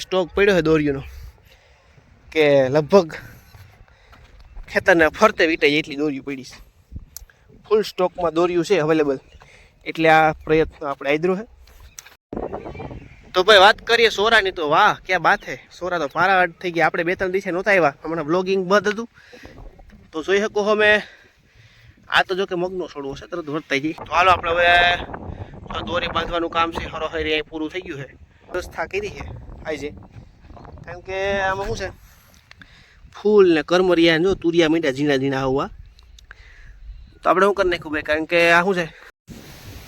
Stock પડ્યો છે દોરીઓનો, કે લગભગ ખેતરને ફરતે વીટાઈ એટલી દોરીઓ પડી છે. ફૂલ સ્ટોકમાં દોરીયું છે અવેલેબલ એટલે આ પ્રયત્ન આપણે આદરો છે તો ભાઈ વાત કરીએ સોરાની તો વાહ, ક્યાં બાત હે. સોરા તો પારાવાડ થઈ ગયા. આપણે બે ત્રણ દિવસે નહોતા આવ્યા. હમણાં બ્લોગિંગ બંધ હતું. તો જોઈ શકો અમે. આ તો જો કે મગનો છોડવો છે, તરત વર્તાઈ જઈ તો હાલો આપણે હવે દોરી બાંધવાનું કામ છે. હરો હરી અહીં પૂરું થઈ ગયું છે. વ્યવસ્થા કરી છે. આજે કારણ કે આમાં શું છે? ફૂલ ને કરમરિયા જો તુરિયા મીંડા ઝીણા ઝીણા હોવા તો આપણે શું કરી નાખ્યું ભાઈ? કારણ કે આ શું છે?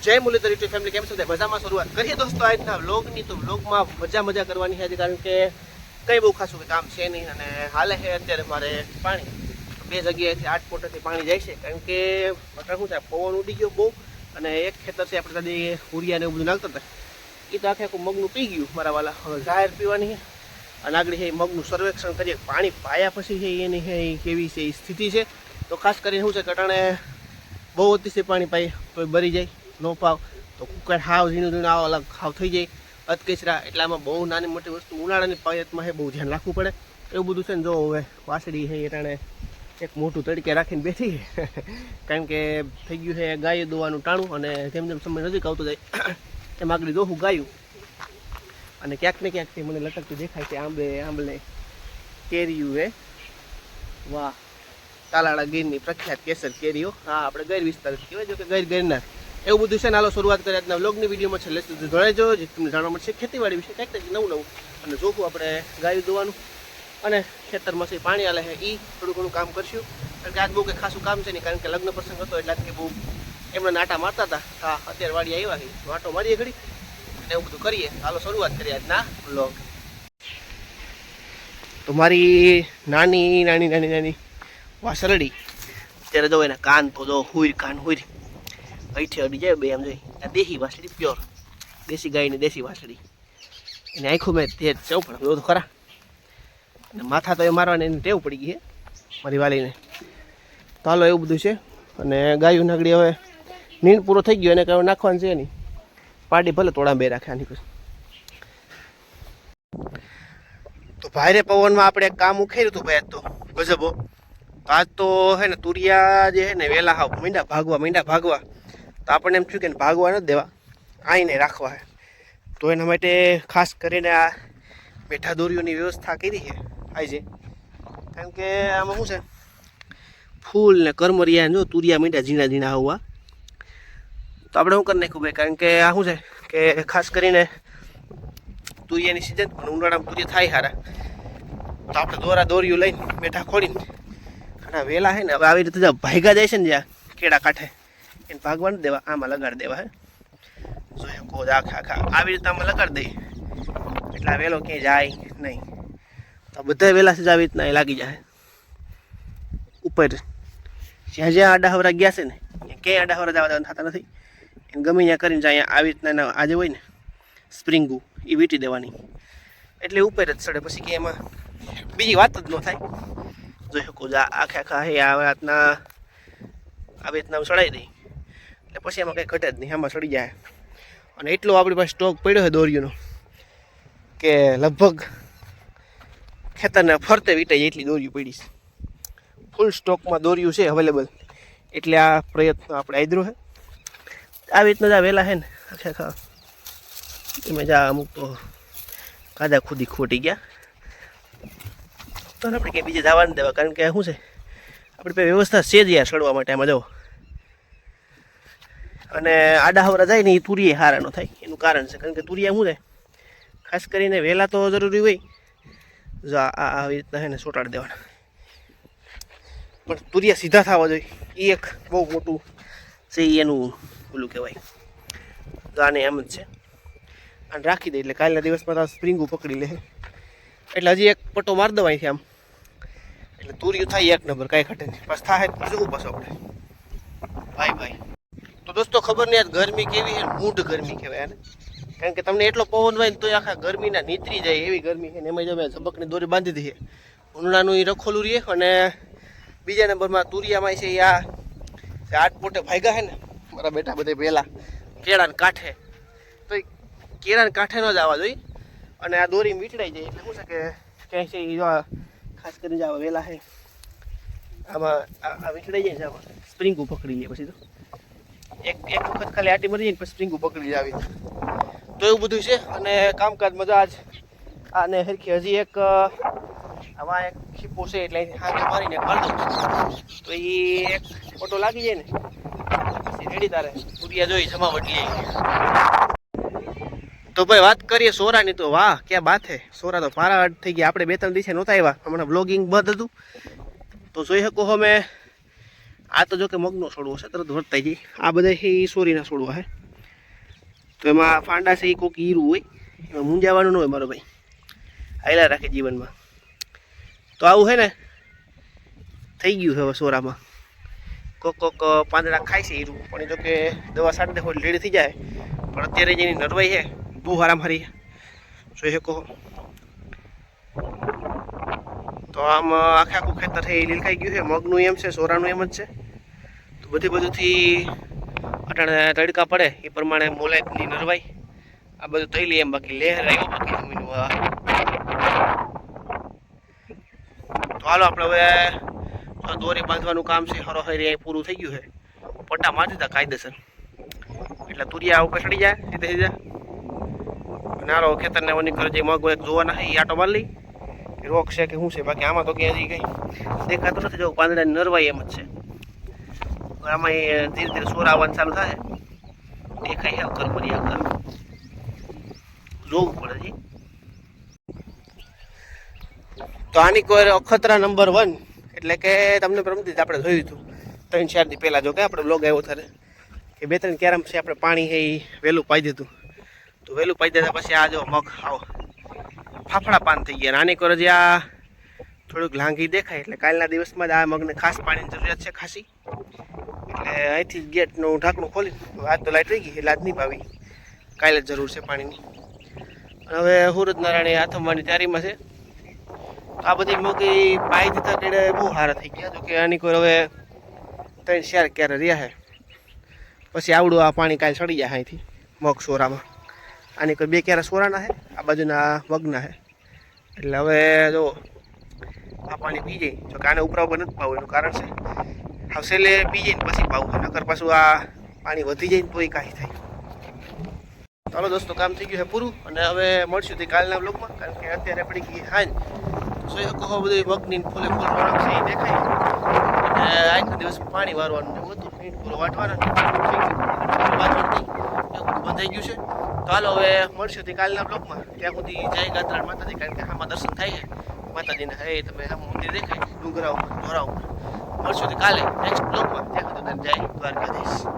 જય મુરલીધર યુટ્યુબ ફેમિલી કેમ છો? મજામાં શરૂઆત કરીએ દોસ્તો આજના વ્લોગની. તો વ્લોગમાં મજા મજા કરવાની છે કારણ કે કંઈ બહુ ખાસું કે કામ છે નહીં અને હાલે છે અત્યારે મારે પાણી. બે જગ્યાએથી આઠ ફોટાથી પાણી જાય છે. કારણ કે શું છે? પવન ઉડી ગયો બહુ અને એક ખેતર છે આપણે દાદી હુરિયા ને એવું બધું નાખતા હતા. એ તો આખે આખું મગનું પી ગયું, મારા વાલા. હવે જાહેર પીવાની છે. અને આગળ છે એ મગનું સર્વેક્ષણ કરીએ. પાણી પાયા પછી છે એની છે એ કેવી છે એ સ્થિતિ છે. તો ખાસ કરીને શું છે કટાણે બહુ અતિશય પાણી પાઈ તો બરી જાય, નો પાવ. તો કુકર હાવ ઝીણું ઝીણું આવો અલગ હાવ થઈ જાય. અતકેચરા એટલામાં બહુ નાની મોટી વસ્તુ ઉનાળાની પાયતમાં છે, બહુ ધ્યાન રાખવું પડે. એવું બધું છે ને, જો હવે વાસળી છે એટાણે એક મોટું તડકે રાખીને બેઠી કારણ કે થઈ ગયું છે, ગાય દોવાનું ટાણું અને જેમ જેમ સમય નજીક આવતો જાય એમ આગળ દોહું ગાયું. અને ક્યાંક ને ક્યાંકથી મને લટકતું દેખાય છે આંબે, આંબલે કેરીયું હે. વાહ. તાલાળા ગીરની પ્રખ્યાત કેસર કેરીઓ. હા, આપણે ગૈર વિસ્તાર કહેવાય જો કે ગૈર ગિરનાર. એવું બધું છે ને, હાલો શરૂઆત કરી આજના વ્લોગની વિડીયોમાં. છેલ્લે સુધી જોડાજો જે તમને જાણવા મળશે ખેતીવાડી વિશે. કંઈક કંઈક નવું નવું. અને જોખું આપણે ગાયું દોવાનું. અને ખેતરમાં છે પાણી આલે એ થોડું ઘણું કામ કરશું. કારણ કે આજ બહુ કંઈ ખાસું કામ છે નહીં, કારણ કે લગ્ન પ્રસંગ હતો એટલે કે બહુ એમને નાટા મારતા હતા. હા, અત્યારે વાડી આવ્યા છે વાટો મારીએ ઘડી અને એવું બધું કરીએ. હાલો, શરૂઆત કરીએ આજના બ્લોગ તો મારી નાની નાની નાની નાની વાસરડી. અત્યારે જો એના કાન તો જો હુઈર કાન હુઈર. અહીંથી અડી જાય બે, આમ જોઈ. આ દેશી વાસળી પ્યોર દેશી ગાયની દેશી વાસળી એને આખું મેં તે જવું પણ બધું ખરા. અને માથા તો એ મારવાની એની ટેવ પડી ગઈ છે, મારી વાલીને. તો હાલો, એવું બધું છે. અને ગાયું નાગડી હવે. નીણ પૂરો થઈ ગયો, એને કઈ નાખવાનું છે નહીં. પાડી ભલે તોડા બે રાખે આની તો ભારે પવનમાં આપણે એક કામ ઉખેર્યું હતું ભાઈ તો. ગજબો આજ તો હે ને, તુરિયા જે હે ને, વેલા હાવ મીંડા ભાગવા મીંડા ભાગવા. તો આપણને એમ થયું કે ભાગવા નથી દેવા. આઈને રાખવા હે. તો એના માટે ખાસ કરીને આ બેઠા દોરીઓની વ્યવસ્થા કરી છે આજે કારણ કે આમાં શું છે? ફૂલ ને કરમરિયા જો તુરિયા મીંડા ઝીણા ઝીણા હોવા તો આપણે શું કરી નાખ્યું ભાઈ? કારણ કે આ શું છે? કે ખાસ કરીને તુરિયાની સિઝન પણ ઉનાળામાં તુરિયા થાય સારા તો આપણે દોરા દોરીઓ લઈને બેઠા ખોડીને અને વેલા છે ને, હવે આવી રીતે જ્યાં ભાગ્યા જાય છે ને જ્યાં કેળા કાંઠે. એને ભાગવા દેવા, આમાં લગાડી દેવા હે. જોઈએ કોજ આખા આખા. આવી રીતે આમાં લગાડી દઈએ. એટલે વેલો ક્યાંય જાય નહીં. તો બધા વેલા સીધા આવી રીતના એ લાગી જાય ઉપર જ્યાં જ્યાં આડા હવરા ગયા છે ને ક્યાંય આડા હવરા જવા દેવા થતા નથી. ગમે ત્યાં કરીને અહીંયા આવી રીતના આજે હોય ને, સ્પ્રિંગુ એ વીટી દેવાની. એટલે ઉપર જ ચડે, પછી કે એમાં બીજી વાત જ ન થાય. જોઈ શકો આ આખે આખા હે આ રાતના આવી રીતના ચડાવી દઈ એટલે પછી એમાં કંઈ ઘટે જ નહીં, આમાં ચડી જાય. અને એટલો આપણી પાસે સ્ટોક પડ્યો છે દોરીઓનો, કે લગભગ ખેતરને ફરતે વીટાઈ એટલી દોરીઓ પડી છે. ફૂલ સ્ટોકમાં દોરીયું છે અવેલેબલ એટલે આ પ્રયત્ન આપણે આદરો છે આવી રીતના જ છે ને. આખે આખા એમાં જા અમુક તો કાદા ખુદી ખોટી ગયા. તો આપણે કંઈ બીજે જવા નહીં દેવા, કારણ કે શું છે? આપણે પાસે વ્યવસ્થા છે જ યાર ચડવા માટે, આમાં જવો અને આડા હવરા જાય ને એ તુરીએ હારા ન થાય, એનું કારણ છે. કારણ કે તુરિયા શું છે? ખાસ કરીને વહેલા તો જરૂરી હોય. જો આ આવી રીતના છે ને ચોટાડી દેવાના. પણ તુરિયા સીધા થવા જોઈએ. એ એક બહુ મોટું છે એનું ઓલું કહેવાય. તો આને એમ જ છે. અને રાખી દે એટલે કાલના દિવસમાં તો સ્પ્રિંગું પકડી લે. એટલે હજી એક પટ્ટો માર દેવાય છે આમ. એટલે તુર્યું થાય એક નંબર, કાંઈ ઘટે નહીં. પછી થાય તો જોવું પાછું આપણે. ભાઈ ભાઈ. તો દોસ્તો ખબર નહીં આજ ગરમી કેવી છે? મૂઢ ગરમી કહેવાય આને. કારણ કે તમને એટલો પવન હોય ને તોય આખા ગરમીના નીતરી જાય એવી ગરમી છે ને એમાં જો મેં ઝબકની દોરી બાંધી દીધી ઉનાળાનું એ રખોલું રહે અને બીજા નંબરમાં તુરિયામાં છે એ આ આઠ પોટે ભાગ્યા છે ને. મારા બેટા બધે પહેલાં કેળાને કાંઠે. તો એ કેળાને કાંઠે ન જ આવવા જોઈએ અને આ દોરી મીટડાઈ જાય એટલે શું છે કે ક્યાંય છે એ જો ખાસ કરીને જે આવા વેલા છે, આમાં આ વીંટળાઈ જાય છે આમાં. સ્પ્રિંગું પકડી લે પછી તો. એક એક વખત ખાલી આટી મરી જાય પછી સ્પ્રિંગું પકડી જાય. તો એવું બધું છે. અને કામકાજ મજા આજ આને હરખી હજી એક, આમાં એક ખીપો છે એટલે હાથે મારીને કાઢ દઉં તો એ એક ફોટો લાગી જાય ને રેડી તારે. ઉડિયા જોઈ જમાવટ લઈ તો ભાઈ વાત કરીએ સોરાની તો વાહ, ક્યાં બાત હે? સોરા તો પારા થઈ ગયા. આપણે બે ત્રણ દિવસે નહોતા આવ્યા. હમણાં બ્લોગિંગ બંધ હતું. તો જોઈ શકો અમે. આ તો જો કે મગનો છોડવો છે, તરત વર્તાઈ જાય. આ બધા એ સોરીના છોડવા હે. તો એમાં ફાંડા છે એ કોઈક હીરું હોય. એમાં મૂંઝાવાનું ન હોય મારો ભાઈ. હાયલા રાખે જીવનમાં. તો આવું છે ને. થઈ ગયું હવે સોરામાં. કોક કોક પાંદડા ખાય છે હીરું. પણ જો કે દવા દે હોય, લેડી થઈ જાય. પણ અત્યારે જેની નરવાઈ છે, બહુ હારામ હારી જોઈ શકો તો આમ આખે આખું ખેતર છે લીલકાઈ ગયું છે. મગનું એમ છે, સોરાનું એમ જ છે. તો બધી બધુંથી અટાણે તડકા પડે, એ પ્રમાણે મોલાયકની નરવાઈ. આ બધું થઈ લે એમ બાકી લહેર આવ્યો બાકી જમીનનું તો હાલો, આપણે હવે દોરી બાંધવાનું કામ છે હરો હરી અહીં પૂરું થઈ ગયું છે. પટ્ટા મારી દીધા કાયદેસર. એટલે તુરિયા ઉપર ચડી જાય, સીધે સીધા. નારો ખેતરને ઓની કરે જે મગ એક જોવાના છે એ આટો મારી લઈ. રોગ છે કે શું છે, બાકી આમાં તો ક્યાં હજી કંઈ દેખાતું નથી, જો પાંદડાની નરવાઈ એમ જ છે. હવે આમાં ધીરે ધીરે સોર આવવાનું ચાલુ થાય. દેખાય છે કર કરી કર જોવું પડે જી તો આની કોઈ અખતરા નંબર વન? એટલે કે તમને પ્રમથી આપણે જોયું હતું. ત્રણ ચાર દી પહેલાં જો કે આપણે બ્લોગ આવ્યો ત્યારે. કે બે ત્રણ કેરમ છે આપણે પાણી એ વહેલું પાઈ દીધું. તો વહેલું પાઈ દીધા પછી આ જો મગ, આવો. ફાફડા પાન થઈ ગયા. નાની આની જે આ થોડુંક લાંઘી દેખાય એટલે કાલના દિવસમાં જ આ મગને ખાસ પાણીની જરૂરિયાત છે ખાસી. એટલે અહીંથી ગેટનું ઢાંકણું ખોલી આજ તો લાઈટ રહી ગઈ એટલે આજ નહીં પાવી કાલે જ જરૂર છે પાણીની. હવે સુરત નારાયણ આથમવાની તૈયારીમાં છે. આ બધી મૂકી પાઈ દીધા તેડે બહુ સારા થઈ ગયા. જોકે આની કોઈ હવે ત્રણ શેર ક્યારે રહ્યા હે? પછી આવડું આ પાણી કાંઈ સડી જાય અહીંથી, મગ સોરામાં. આની કોઈ બે ક્યારે સોરાના હે? આ બાજુના મગના છે એટલે હવે જો આ પાણી પી જાય. જો કે આને ઉપરા ઉપર નથી પાવું, એનું કારણ છે હવે છેલ્લે પી જાય ને પછી પાવું નકર પાછું આ પાણી વધી જાય ને તોય કાંઈ થાય. ચાલો દોસ્તો, કામ થઈ ગયું છે પૂરું. અને હવે મળશું તે કાલના બ્લોગમાં કારણ કે અત્યારે પડી ગઈ હાંજ. સોય કહો બધું મગની ફૂલે ફૂલ વળાંક છે દેખાય. અને આખો દિવસ પાણી વારવાનું એવું હતું ઈંટ પૂરો વાટવાના. બંધાઈ ગયું છે. તો હાલો હવે મળશું કાલના બ્લોકમાં. ત્યાં સુધી જય ગાત્રાણ માતાજી, કારણ કે આમાં દર્શન થાય માતાજીના હે તમે આમ મંદિર દેખાય ડુંગરા ઉપર ધોરા ઉપર મળશું કાલે નેક્સ્ટ બ્લોકમાં. ત્યાં સુધી જય દ્વારકાધીશ.